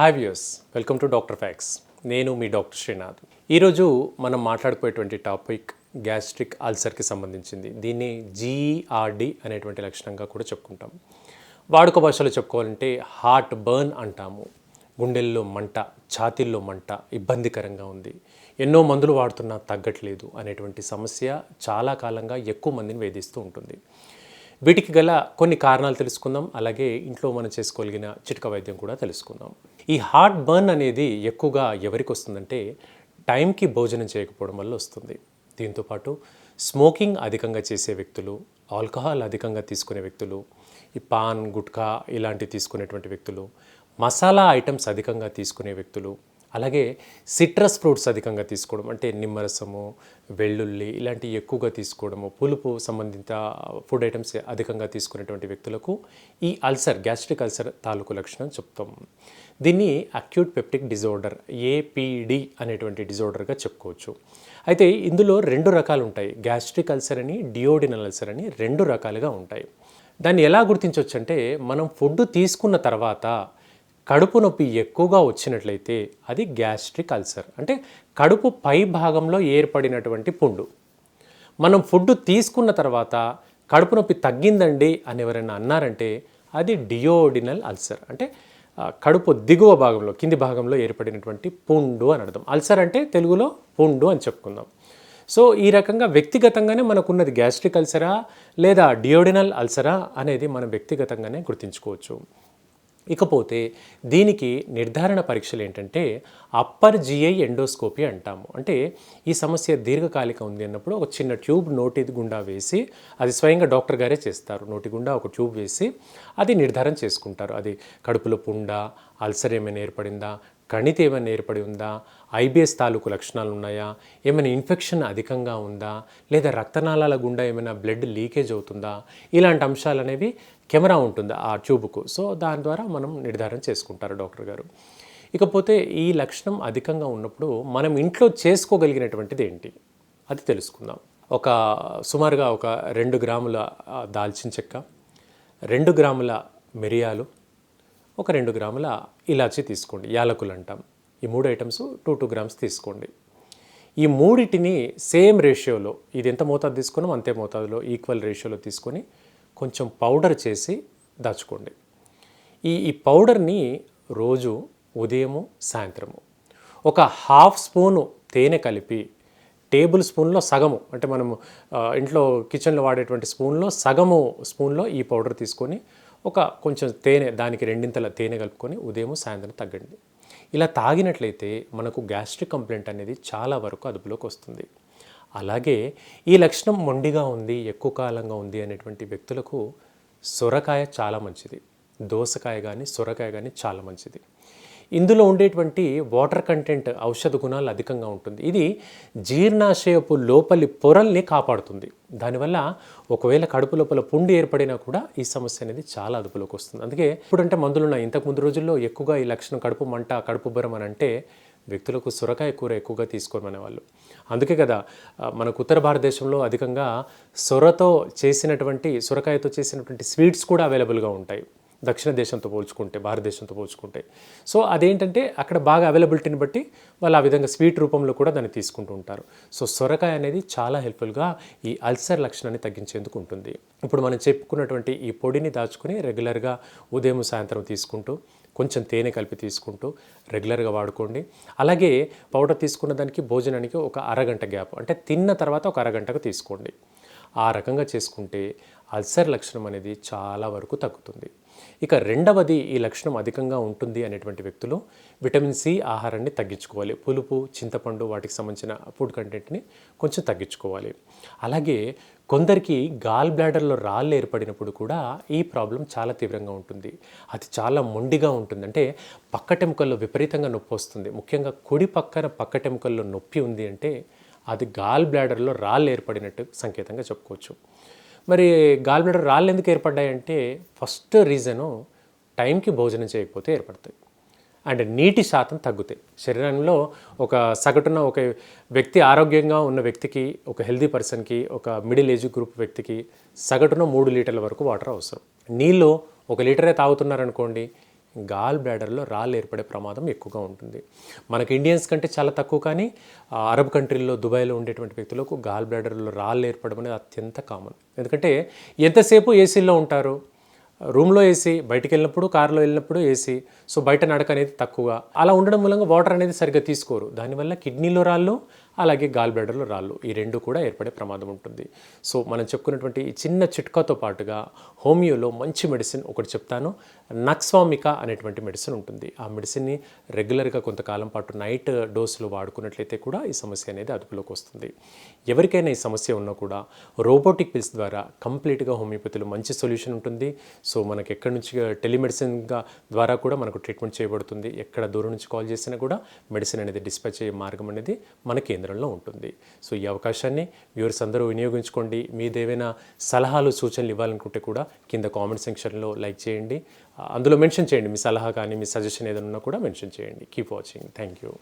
Hi views welcome to doctor facts నేను మీ doctor Srinath ఈరోజు మనం మాట్లాడుకునేటువంటి టాపిక్ గ్యాస్ట్రిక్ అల్సర్కి సంబంధించింది. దీన్ని జీఆర్డి అనేటువంటి లక్షణంగా కూడా చెప్పుకుంటాం. వాడుక భాషలో చెప్పుకోవాలంటే హార్ట్ బర్న్ అంటాము. గుండెల్లో మంట ఛాతీల్లో మంట ఇబ్బందికరంగా ఉంది. ఎన్నో మందులు వాడుతున్నా తగ్గట్లేదు అనేటువంటి సమస్య చాలా కాలంగా ఎక్కువ మందిని వేధిస్తూ ఉంటుంది. వీటికి గల కొన్ని కారణాలు తెలుసుకుందాం. అలాగే ఇంట్లో మనం చేసుకోగలిగిన చిట్క వైద్యం కూడా తెలుసుకుందాం. ఈ హార్ట్ బర్న్ అనేది ఎక్కువగా ఎవరికి వస్తుందంటే టైంకి భోజనం చేయకపోవడం వల్ల వస్తుంది. దీంతోపాటు స్మోకింగ్ అధికంగా చేసే వ్యక్తులు ఆల్కహాల్ అధికంగా తీసుకునే వ్యక్తులు ఈ పాన్ గుట్కా ఇలాంటివి తీసుకునేటువంటి వ్యక్తులు మసాలా ఐటమ్స్ అధికంగా తీసుకునే వ్యక్తులు అలాగే సిట్రస్ ఫ్రూట్స్ అధికంగా తీసుకోవడం అంటే నిమ్మరసము వెల్లుల్లి ఇలాంటివి ఎక్కువగా తీసుకోవడము పులుపు సంబంధిత ఫుడ్ ఐటమ్స్ అధికంగా తీసుకునేటువంటి వ్యక్తులకు ఈ అల్సర్ గ్యాస్ట్రిక్ అల్సర్ తాలూకు లక్షణం చెప్తాం. దీన్ని అక్యూట్ పెప్టిక్ డిజార్డర్ ఏపీడి అనేటువంటి డిజార్డర్గా చెప్పుకోవచ్చు. అయితే ఇందులో రెండు రకాలు ఉంటాయి. గ్యాస్ట్రిక్ అల్సర్ అని డియోడినల్ అల్సర్ అని రెండు రకాలుగా ఉంటాయి. దాన్ని ఎలా గుర్తించవచ్చు అంటే మనం ఫుడ్ తీసుకున్న తర్వాత కడుపు నొప్పి ఎక్కువగా వచ్చినట్లయితే అది గ్యాస్ట్రిక్ అల్సర్. అంటే కడుపు పై భాగంలో ఏర్పడినటువంటి పుండు. మనం ఫుడ్ తీసుకున్న తర్వాత కడుపు నొప్పి తగ్గిందండి అని ఎవరైనా అన్నారంటే అది డియోడినల్ అల్సర్. అంటే కడుపు దిగువ భాగంలో కింది భాగంలో ఏర్పడినటువంటి పుండు అని అర్థం. అల్సర్ అంటే తెలుగులో పుండు అని చెప్పుకుందాం. సో ఈ రకంగా వ్యక్తిగతంగానే మనకున్నది గ్యాస్ట్రిక్ అల్సరా లేదా డియోడినల్ అల్సరా అనేది మనం వ్యక్తిగతంగానే గుర్తించుకోవచ్చు. ఇకపోతే దీనికి నిర్ధారణ పరీక్షలు ఏంటంటే అప్పర్ జిఐ ఎండోస్కోపీ అంటాము. అంటే ఈ సమస్య దీర్ఘకాలిక ఉంది అన్నప్పుడు ఒక చిన్న ట్యూబ్ నోటి గుండా వేసి అది స్వయంగా డాక్టర్ గారే చేస్తారు. నోటి గుండా ఒక ట్యూబ్ వేసి అది నిర్ధారణ చేసుకుంటారు. అది కడుపులో పుండ అల్సర్ ఏమైనా ఏర్పడిందా కణితి ఏమైనా ఏర్పడి ఉందా ఐబిఎస్ తాలూకు లక్షణాలు ఉన్నాయా? ఏమైనా ఇన్ఫెక్షన్ అధికంగా ఉందా? లేదా రక్తనాళాల గుండా ఏమైనా బ్లడ్ లీకేజ్ అవుతుందా? ఇలాంటి అంశాలు అనేవి కెమెరా ఉంటుంది ఆ ట్యూబ్కు. సో దాని ద్వారా మనం నిర్ధారణ చేసుకుంటారు డాక్టర్ గారు. ఇకపోతే ఈ లక్షణం అధికంగా ఉన్నప్పుడు మనం ఇంట్లో చేసుకోగలిగినటువంటిది ఏంటి? అది తెలుసుకుందాం. ఒక సుమారుగా ఒక రెండు గ్రాముల దాల్చిన చెక్క రెండు గ్రాముల మిరియాలు ఒక రెండు గ్రాముల ఇలాచి తీసుకోండి యాలకులు అంటాం. ఈ మూడు ఐటమ్స్ టూ టూ గ్రామ్స్ తీసుకోండి. ఈ మూడిటిని సేమ్ రేషియోలో ఇది ఎంత మోతాదు తీసుకున్నాం అంతే మోతాదులో ఈక్వల్ రేషియోలో తీసుకొని కొంచెం పౌడర్ చేసి దాచుకోండి. ఈ ఈ పౌడర్ని రోజు ఉదయము సాయంత్రము ఒక హాఫ్ స్పూను తేనె కలిపి టేబుల్ స్పూన్లో సగము అంటే మనము ఇంట్లో కిచెన్లో వాడేటువంటి స్పూన్లో సగము స్పూన్లో ఈ పౌడర్ తీసుకొని ఒక కొంచెం తేనె దానికి రెండింతల తేనె కలుపుకొని ఉదయం సాయంత్రం తగ్గండి. ఇలా తాగినట్లయితే మనకు గ్యాస్ట్రిక్ కంప్లైంట్ అనేది చాలా వరకు అదుపులోకి వస్తుంది. అలాగే ఈ లక్షణం మొండిగా ఉంది ఎక్కువ కాలంగా ఉంది అనేటువంటి వ్యక్తులకు సొరకాయ చాలా మంచిది. దోసకాయ కానీ సొరకాయ కానీ చాలా మంచిది. ఇందులో ఉండేటువంటి వాటర్ కంటెంట్ ఔషధ గుణాలు అధికంగా ఉంటుంది. ఇది జీర్ణాశయపు లోపలి పొరల్ని కాపాడుతుంది. దానివల్ల ఒకవేళ కడుపు లోపల పుండి ఏర్పడినా కూడా ఈ సమస్య అనేది చాలా అదుపులోకి వస్తుంది. అందుకే ఇప్పుడంటే మందులు ఇంతకు ముందు రోజుల్లో ఎక్కువగా ఈ లక్షణం కడుపు మంట కడుపు బరం అని అంటే వ్యక్తులకు సొరకాయ కూర ఎక్కువగా తీసుకోమనే వాళ్ళు అందుకే కదా మనకు ఉత్తర భారతదేశంలో అధికంగా సొరతో చేసినటువంటి సొరకాయతో చేసినటువంటి స్వీట్స్ కూడా అవైలబుల్గా ఉంటాయి. దక్షిణ దేశంతో పోల్చుకుంటే భారతదేశంతో పోల్చుకుంటే. సో అదేంటంటే అక్కడ బాగా అవైలబిలిటీని బట్టి వాళ్ళు ఆ విధంగా స్వీట్ రూపంలో కూడా దాన్ని తీసుకుంటూ ఉంటారు. సో సొరకాయ అనేది చాలా హెల్ప్ఫుల్గా ఈ అల్సర్ లక్షణాన్ని తగ్గించేందుకు ఉంటుంది. ఇప్పుడు మనం చెప్పుకున్నటువంటి ఈ పొడిని దాచుకుని రెగ్యులర్గా ఉదయం సాయంత్రం తీసుకుంటూ కొంచెం తేనె కలిపి తీసుకుంటూ రెగ్యులర్గా వాడుకోండి. అలాగే పౌడర్ తీసుకున్న దానికి భోజనానికి ఒక అరగంట గ్యాప్ అంటే తిన్న తర్వాత ఒక అరగంటకు తీసుకోండి. ఆ రకంగా చేసుకుంటే అల్సర్ లక్షణం అనేది చాలా వరకు తగ్గుతుంది. ఇక రెండవది ఈ లక్షణం అధికంగా ఉంటుంది అనేటువంటి వ్యక్తులు విటమిన్ సి ఆహారాన్ని తగ్గించుకోవాలి. పులుపు చింతపండు వాటికి సంబంధించిన ఫుడ్ కంటెంట్ని కొంచెం తగ్గించుకోవాలి. అలాగే కొందరికి గాల్ బ్లాడర్లో రాళ్ళు ఏర్పడినప్పుడు కూడా ఈ ప్రాబ్లం చాలా తీవ్రంగా ఉంటుంది. అది చాలా మొండిగా ఉంటుంది. అంటే పక్కటెముకల్లో విపరీతంగా నొప్పి వస్తుంది. ముఖ్యంగా కుడి పక్కన పక్కటెముకల్లో నొప్పి ఉంది అంటే అది గాల్ బ్లాడర్లో రాళ్ళు ఏర్పడినట్టు సంకేతంగా చెప్పుకోవచ్చు. మరి గాల్బ్లడర్ రాళ్ళు ఎందుకు ఏర్పడ్డాయంటే ఫస్ట్ రీజను టైంకి భోజనం చేయకపోతే ఏర్పడతాయి. అండ్ నీటి శాతం తగ్గుతాయి. శరీరంలో ఒక సగటున ఒక వ్యక్తి ఆరోగ్యంగా ఉన్న వ్యక్తికి ఒక హెల్దీ పర్సన్కి ఒక మిడిల్ ఏజ్ గ్రూప్ వ్యక్తికి సగటున మూడు లీటర్ల వరకు వాటర్ అవసరం. నీళ్ళు ఒక లీటరే తాగుతున్నారనుకోండి గాల్ బ్లాడర్లో రాళ్ళు ఏర్పడే ప్రమాదం ఎక్కువగా ఉంటుంది. మనకి ఇండియన్స్ కంటే చాలా తక్కువ కానీ అరబ్ కంట్రీల్లో దుబాయ్లో ఉండేటువంటి వ్యక్తులకు గాల్ బ్లాడర్లో రాళ్ళు ఏర్పడడం అనేది అత్యంత కామన్. ఎందుకంటే ఎంతసేపు ఏసీల్లో ఉంటారు? రూమ్లో ఏసీ బయటికి వెళ్ళినప్పుడు కారులో వెళ్ళినప్పుడు ఏసీ సో బయట నడక అనేది తక్కువగా. అలా ఉండడం మూలంగా వాటర్ అనేది సరిగ్గా తీసుకోరు. దానివల్ల కిడ్నీలో రాళ్ళు అలాగే గాల్ బ్లాడర్లో రాళ్ళు. ఈ రెండు కూడా ఏర్పడే ప్రమాదం ఉంటుంది. సో మనం చెప్పుకున్నటువంటి ఈ చిన్న చిట్కాతో పాటుగా హోమియోలో మంచి మెడిసిన్ ఒకటి చెప్తాను. నక్స్వామిక అనేటువంటి మెడిసిన్ ఉంటుంది. ఆ మెడిసిన్ని రెగ్యులర్గా కొంతకాలం పాటు నైట్ డోసులు వాడుకున్నట్లయితే కూడా ఈ సమస్య అనేది అదుపులోకి వస్తుంది. ఎవరికైనా ఈ సమస్య ఉన్నా కూడా రోబోటిక్ పిల్స్ ద్వారా కంప్లీట్గా హోమియోపతిలో మంచి సొల్యూషన్ ఉంటుంది. సో మనకి ఎక్కడి నుంచి టెలిమెడిసిన్గా ద్వారా కూడా మనకు ట్రీట్మెంట్ చేయబడుతుంది. ఎక్కడ దూరం నుంచి కాల్ చేసినా కూడా మెడిసిన్ అనేది డిస్పాచ్ అయ్యే మార్గం అనేది మన కేంద్రంలో ఉంటుంది. సో ఈ అవకాశాన్ని వ్యూవర్స్ అందరూ వినియోగించుకోండి. మీదేవైనా సలహాలు సూచనలు ఇవ్వాలనుకుంటే కూడా కింద కామెంట్ సెక్షన్లో లైక్ చేయండి. అందులో మెన్షన్ చేయండి. మీ సలహా కానీ మీ సజెషన్ ఏదైనా ఉన్నా కూడా మెన్షన్ చేయండి. Keep watching. Thank you.